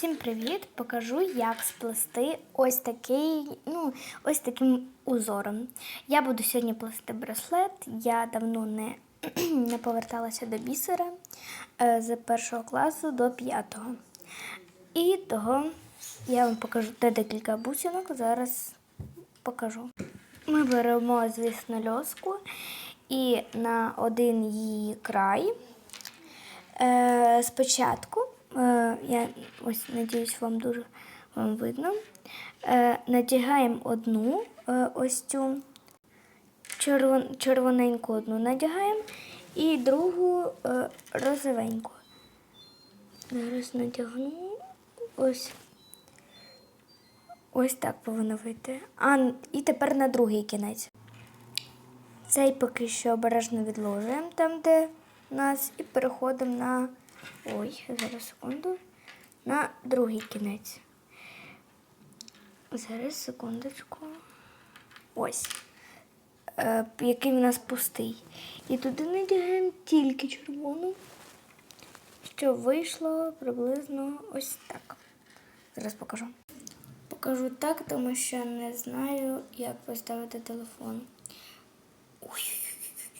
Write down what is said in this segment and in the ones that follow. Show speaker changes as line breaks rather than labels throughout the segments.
Всім привіт! Покажу, як сплести ось такий, ну, ось таким узором. Я буду сьогодні плести браслет. Я давно не, не поверталася до бісера е, з першого класу до п'ятого. І того я вам покажу де декілька бусинок. Зараз покажу. Ми беремо, звісно, льоску і на один її край. Е, спочатку, я ось надіюсь, вам дуже вам видно. Е, надягаємо одну е, ось цю червоненьку одну надягаємо і другу е, розовеньку. Зараз надягну ось. Ось так повинно вийти. А, і тепер на другий кінець. Цей поки що обережно відложуємо там, де у нас, і переходимо на. Ой, зараз секунду. На другий кінець. Зараз секундочку. Ось. Е, який в нас пустий. І туди надягаємо тільки червону, що вийшло приблизно ось так. Зараз покажу. Покажу так, тому що не знаю, як поставити телефон. Ой,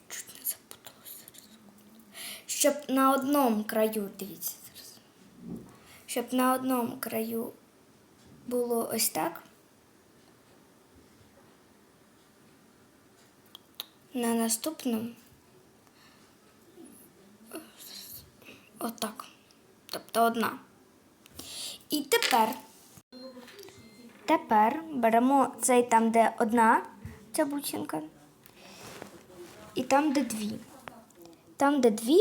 чуть не запуталася зараз. Щоб на одному краю, дивіться зараз. Щоб на одному краю було ось так. На наступному отак. Тобто одна. І тепер Тепер беремо цей там, де одна ця бусинка, і там, де дві. Там, де дві,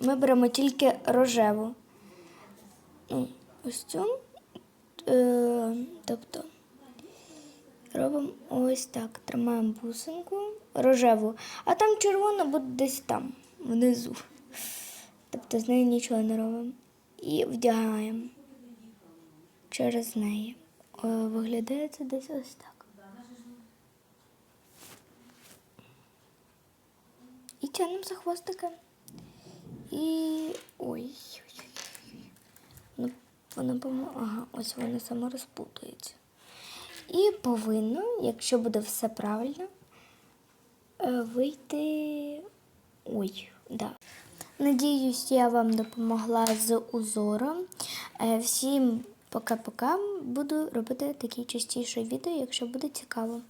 ми беремо тільки рожеву. Ну, ось цю. Е, тобто робимо ось так. Тримаємо бусинку рожеву, а там червона буде десь там, внизу. Тобто з нею нічого не робимо. І вдягаємо через неї. Е, Виглядає це десь ось так. І тягнемо за хвостика. І. ой. Ну, по-моєму, ага, ось воно само розпутується. І повинно, якщо буде все правильно, е, вийти. Ой, да. Надіюсь, я вам допомогла з узором. Е, Всім пока-пока. Буду робити такі частіше відео, якщо буде цікаво.